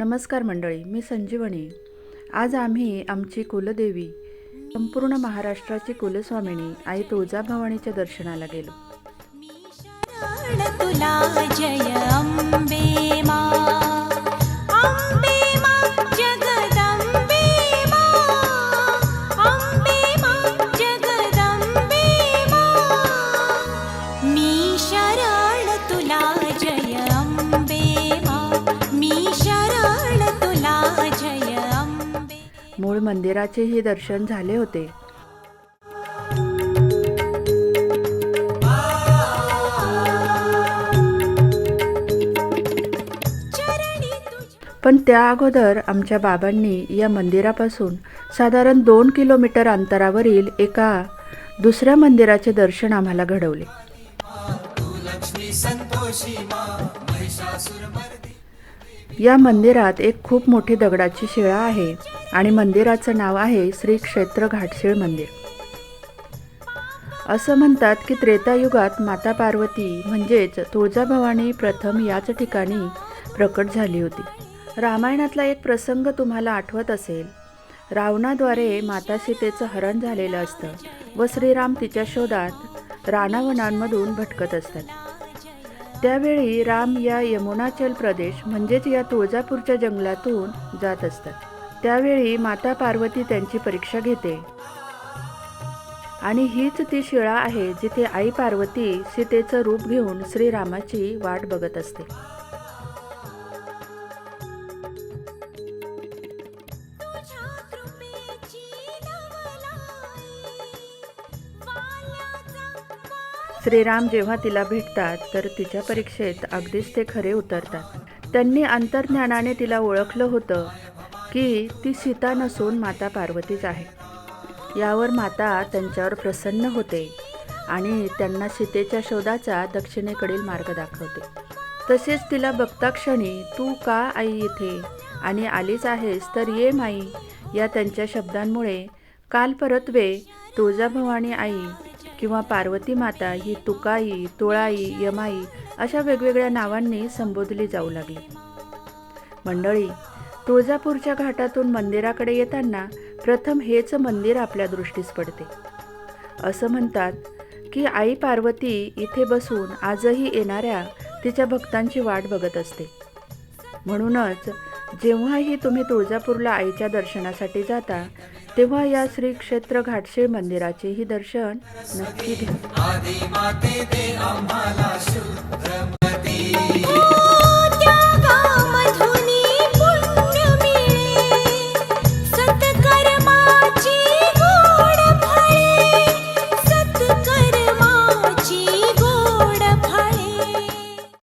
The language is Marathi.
नमस्कार मंडळी मी संजीवनी. आज आम्ही आमची कुलदेवी संपूर्ण महाराष्ट्राची कुलस्वामिनी आई तुळजाभवानीच्या दर्शनाला गेलो. मूळ मंदिराचेही दर्शन झाले होते. पण त्या अगोदर आमच्या बाबांनी या मंदिरापासून साधारण दोन किलोमीटर अंतरावरील एका दुसऱ्या मंदिराचे दर्शन आम्हाला घडवले. या मंदिरात एक खूप मोठी दगडाची शिळा आहे आणि मंदिराचं नाव आहे श्री क्षेत्र घाटशीळ मंदिर. असं म्हणतात की त्रेतायुगात माता पार्वती म्हणजेच तुळजाभवानी प्रथम याच ठिकाणी प्रकट झाली होती. रामायणातला एक प्रसंग तुम्हाला आठवत असेल. रावणाद्वारे माता सीतेचं हरण झालेलं असतं व श्रीराम तिच्या शोधात रानावनांमधून भटकत असतात. त्यावेळी राम या यमुनाचल प्रदेश म्हणजेच या तुळजापूरच्या जंगलातून जात असतात. त्यावेळी माता पार्वती त्यांची परीक्षा घेते. आणि हीच ती शिळा आहे जिथे आई पार्वती सीतेचं रूप घेऊन श्रीरामाची वाट बघत असते. श्रीराम जेव्हा तिला भेटतात तर तिच्या परीक्षेत अगदीच ते खरे उतरतात. त्यांनी अंतर्ज्ञानाने तिला ओळखलं होतं की ती सीता नसून माता पार्वतीच आहे. यावर माता त्यांच्यावर प्रसन्न होते आणि त्यांना सीतेच्या शोधाचा दक्षिणेकडील मार्ग दाखवते. तसेच तिला बघता क्षणी तू का आई इथे? आणि आलीच आहेस तर ये माई. या त्यांच्या शब्दांमुळे काल परतवे तुळजाभवानी आई किंवा पार्वती माता ही तुकाई तुळाई यमाई अशा वेगवेगळ्या नावांनी संबोधली जाऊ लागली. मंडळी तुळजापूरच्या घाटातून मंदिराकडे येताना प्रथम हेच मंदिर आपल्या दृष्टीस पडते. असं म्हणतात की आई पार्वती इथे बसून आजही येणाऱ्या तिच्या भक्तांची वाट बघत असते. म्हणूनच जेव्हाही तुम्ही तुळजापूरला आईच्या दर्शनासाठी जाता तेव्हा या श्री क्षेत्र घाटशीळ मंदिराचेही दर्शन नक्की घ्या.